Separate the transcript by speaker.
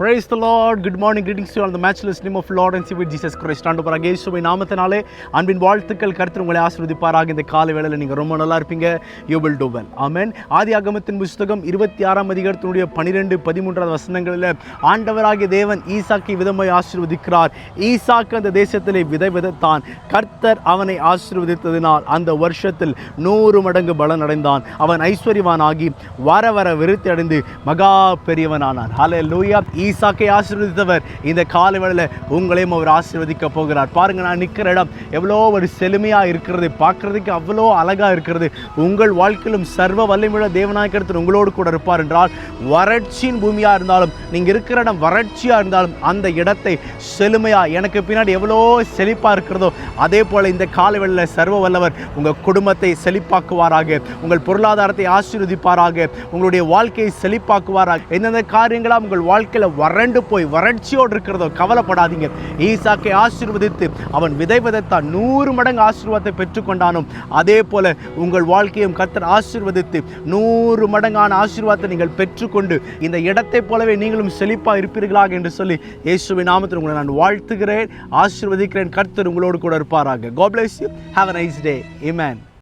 Speaker 1: Praise the good morning morning. Greetings to you on the name of of Lord and Savior Jesus Christ. ஆண்டவராக இயேசுவை நாமத்தினாலே அன்பின் வாழ்த்துக்கள் கருத்து உங்களை ஆசிர்வதிப்பாராக. இந்த காலை வேளையில் நீங்கள் ரொம்ப நல்லா இருப்பீங்க. யூ வில் டூ வெல் ஆமேன் ஆதி ஆகமத்தின் புஸ்தகம் இருபத்தி ஆறாம் அதிகாரத்தினுடைய பனிரெண்டு பதிமூன்றாவது வசனங்களில் ஆண்டவராகிய தேவன் ஈசாக்கை விதமாய் ஆசிர்வதிக்கிறார். ஈசாக்கு அந்த தேசத்திலே விதை விதைத்தான். கர்த்தர் அவனை ஆசிர்வதித்ததினால் அந்த வருஷத்தில் நூறு மடங்கு பலன் அடைந்தான் அவன் ஐஸ்வர்யவானாகி வர வர விருத்தி அடைந்து மகா பெரியவனானான். ஹலே லூயா ஈசாக்கை ஆசீர்வதித்தவர். இந்த காலை வேளையில் உங்களையும் அவர் ஆசீர்வதிக்க போகிறார். பாருங்க நான் நிற்கிற இடம் எவ்வளோ ஒரு செழுமையாக இருக்கிறது. பார்க்குறதுக்கு அவ்வளோ அழகாக இருக்கிறது. உங்கள் வாழ்க்கையிலும் சர்வ வல்லமையுள்ள தேவநாயகத்தில் உங்களோடு கூட இருப்பார் என்றால் வறட்சியின் பூமியாக இருந்தாலும் நீங்கள் இருக்கிற இடம் வறட்சியாக இருந்தாலும் அந்த இடத்தை செழுமையாக எனக்கு பின்னாடி எவ்வளோ செழிப்பாக இருக்கிறதோ அதே போல் இந்த காலை வேளையில் சர்வ வல்லவர் உங்கள் குடும்பத்தை செழிப்பாக்குவாராக. உங்கள் பொருளாதாரத்தை ஆசீர்வதிப்பாராக. உங்களுடைய வாழ்க்கையை செழிப்பாக்குவாராக. எந்தெந்த காரியங்களாக உங்கள் வாழ்க்கையில் வறண்டு போய் வறட்சியோடு இருக்கிறதோ கவலைப்படாதீங்க. ஈசாக்கை ஆசீர்வதித்து அவன் விதை விதைத்தான் நூறு மடங்கு ஆசீர்வாதத்தை பெற்றுக்கொண்டானும். அதே போல உங்கள் வாழ்க்கையும் கர்த்தர் ஆசீர்வதித்து நூறு மடங்கான ஆசீர்வாதத்தை நீங்கள் பெற்றுக்கொண்டு இந்த இடத்தை போலவே நீங்களும் செழிப்பாக இருப்பீர்களாக என்று சொல்லி இயேசுவின் நாமத்தில் உங்களை நான் வாழ்த்துகிறேன் ஆசீர்வதிக்கிறேன். கர்த்தர் உங்களோடு கூட இருப்பாராக. God bless you. Have a nice